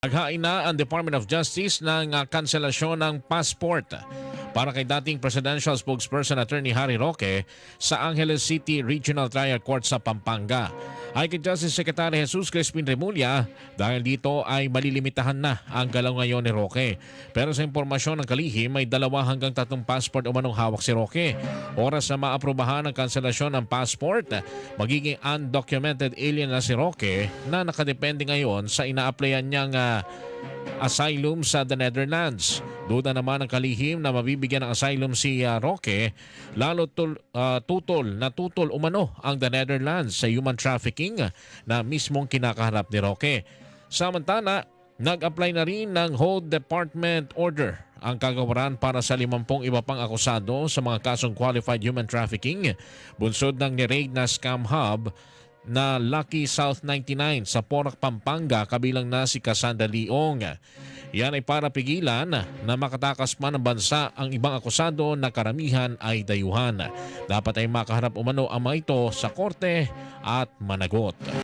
Naghain na ang Department of Justice ng ah, kanselasyon ng passport para kay dating Presidential Spokesperson Attorney Harry Roque sa Angeles City Regional Trial Court sa Pampanga. Ay kay Justice Secretary Jesus Crispin Remulla dahil dito ay malilimitahan na ang galaw ngayon ni Roque. Pero sa impormasyon ng kalihim may dalawa hanggang tatlong passport umanong hawak si Roque. Oras na maaprubahan ang kanselasyon ng passport, magiging undocumented alien na si Roque na nakadepende ngayon sa ina-applyan niyang ah, asylum sa the Netherlands. Duda naman ang kalihim na mabibigyan ng asylum si ah, Roque lalo tul, ah, tutol na tutol umano ang the Netherlands sa human trafficking na mismong kinakaharap ni Roque. Samantala, nag-apply na rin ng Hold Department Order ang kagawaran para sa 50 iba pang akusado sa mga kasong qualified human trafficking bunsod ng ni-raid na scam hub na Lucky South 99 sa Porac, Pampanga kabilang na si Cassandra Leong. Yan ay para pigilan na makatakas man ng bansa ang ibang akusado na karamihan ay dayuhan. Dapat ay makaharap umano ang mga ito sa korte at managot.